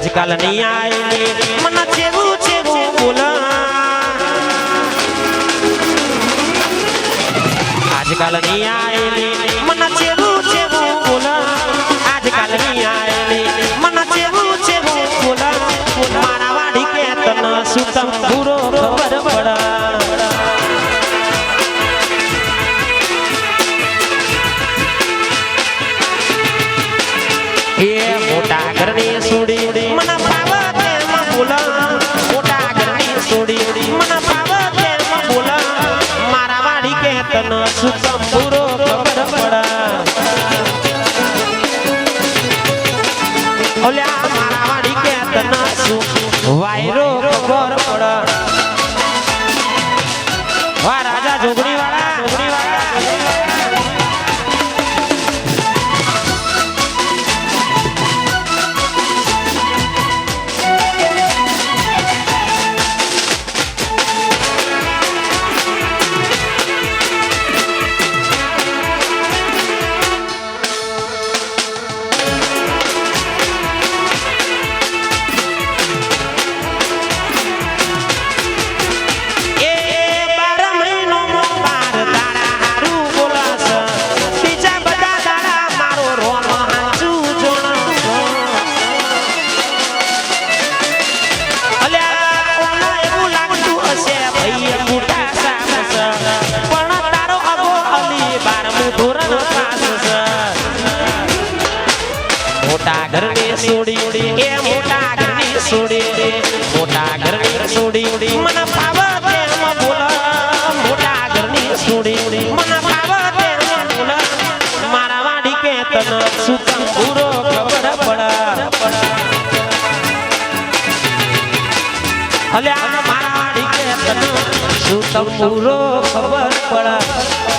આજકાલની આયેલી મને ચેવું ચેવું બોલા આજકાલની આયેલી મને ચેવું ચેવું બોલા આજકાલની આયેલી મને ચેવું ચેવું બોલા મારા વાડી કે તન સુતમ પૂરો ખબર પડા. એ મોટા ઘરની સોડી વાડી કે તન સુતમ પૂરો વાયરો સોડી એ મોટા ઘરની સોડી મોટા ઘરની સોડી મને ભાવ તેમ બોલ મોટા ઘરની સોડી મને ભાવ તેમ બોલ મારા વાડી કે તન સુતમ પૂરો ખબર પડ? અલ્યા, મારા વાડી કે તન સુતમ પૂરો ખબર પડ?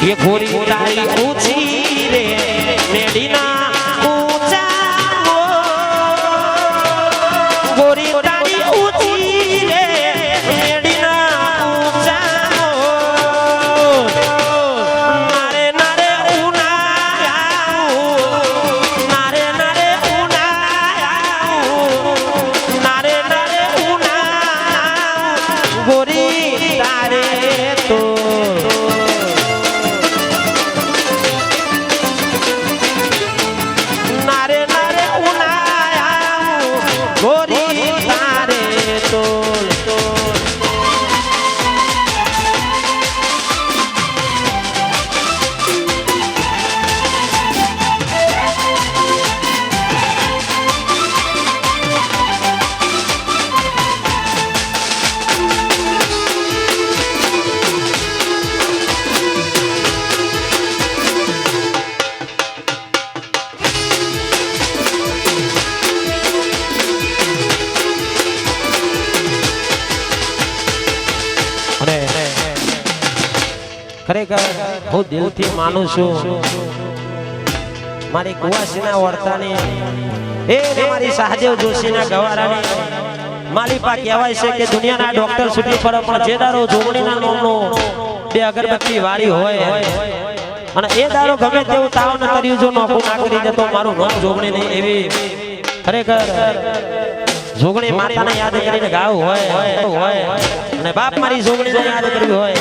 એ ગોરી તારી ઊંચી રે મેડીના ખરેખર હું દિલથી માનું છું. મારી કુવાસીના વર્તાની. એ મારી સહદેવ જોશીના ગવારાની. માલિપા કહેવાય છે કે દુનિયાના ડોક્ટર સુધી પર પણ જે દારો જોગણીના નામનો બે અગરબત્તી વાળી હોય. અને એ દારો ગમે તેવું તાવ ન કર્યું જો નોખું ના કરી દે તો મારું નામ જોગણી નહીં એવી. ખરેખર જોગણી માતાને યાદ કરીને ગાવું હોય હોય. અને બાપ મારી જોગણીને યાદ કરવી હોય.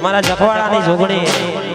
મારા જખવાડાની જોગણી